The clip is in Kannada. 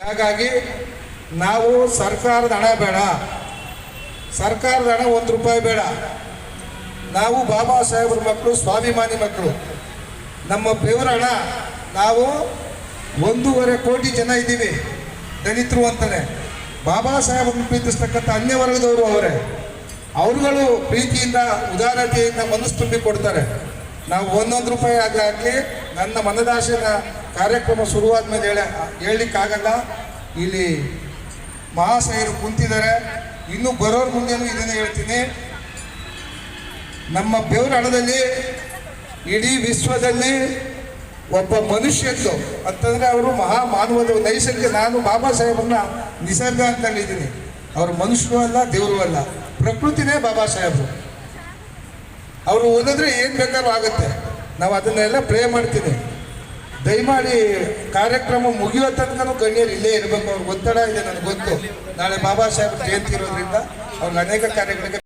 ಹಾಗಾಗಿ ನಾವು ಸರ್ಕಾರದ ಹಣ ಬೇಡ. ಸರ್ಕಾರದ ಹಣ ಒಂದು ರೂಪಾಯಿ ಬೇಡ. ನಾವು ಬಾಬಾ ಸಾಹೇಬ್ರ ಮಕ್ಕಳು ಸ್ವಾಭಿಮಾನಿ ಮಕ್ಕಳು ನಮ್ಮ ಬೆವರ ಹಣ ನಾವು ಒಂದೂವರೆ ಕೋಟಿ ಜನ ಇದ್ದೀವಿ, ದಲಿತರು ಅಂತಾನೆ. ಬಾಬಾ ಸಾಹೇಬ್ರನ್ನ ಪ್ರೀತಿಸ್ತಕ್ಕಂಥ ಅನ್ಯ ವರ್ಗದವರು ಅವರೇ. ಅವರುಗಳು ಪ್ರೀತಿಯಿಂದ, ಉದಾರತೆಯಿಂದ ಮನಸ್ಸು ತುಂಬಿ ಕೊಡ್ತಾರೆ. ನಾವು ಒಂದೊಂದು ರೂಪಾಯಿ ಆಗಲಿ, ನನ್ನ ಮನದಾಶೆನ ಕಾರ್ಯಕ್ರಮ ಶುರುವಾದ ಮೇಲೆ ಹೇಳ, ಹೇಳಲಿಕ್ಕಾಗಲ್ಲ. ಇಲ್ಲಿ ಮಹಾಶಯರು ಕುಂತಿದ್ದಾರೆ. ಇನ್ನು ಬರೋರ ಮುಂದೆನೂ ಇದನ್ನೇ ಹೇಳ್ತೀನಿ. ನಮ್ಮ ಬೆವರ ಹಣದಲ್ಲಿ ಇಡೀ ವಿಶ್ವದಲ್ಲಿ ಒಬ್ಬ ಮನುಷ್ಯದ್ದು ಅಂತಂದ್ರೆ ಅವರು ಮಹಾ ಮಾನವದ ನೈಸರ್ಗಿಕ ನಾನು ಬಾಬಾ ಸಾಹೇಬ್ರನ್ನ ನಿಸರ್ಗ ಅಂತ ಹೇಳಿದ್ದೀನಿ ಅವರು ಮನುಷ್ಯರು ಅಲ್ಲ, ದೇವರು ಅಲ್ಲ. ಪ್ರಕೃತಿನೇ ಬಾಬಾ ಸಾಹೇಬರು. ಅವರು ಓದಿದ್ರೆ ಏನು ಬೇಕಾದ್ರೂ ಆಗುತ್ತೆ. ನಾವು ಅದನ್ನೆಲ್ಲ ಪ್ರೇ ಮಾಡ್ತೀನಿ. ದಯಮಾಡಿ ಕಾರ್ಯಕ್ರಮ ಮುಗಿಯೋ ತನಕನು ಗಣ್ಯರು ಇಲ್ಲೇ ಇರಬೇಕು. ಅವ್ರಿಗೆ ಒತ್ತಡ ಇದೆ ನನಗೆ ಗೊತ್ತು. ನಾಳೆ ಬಾಬಾ ಸಾಹೇಬ್ ಜಯಂತಿ ಇರೋದ್ರಿಂದ ಅವ್ರಿಗೆ ಅನೇಕ ಕಾರ್ಯಗಳಿಗೆ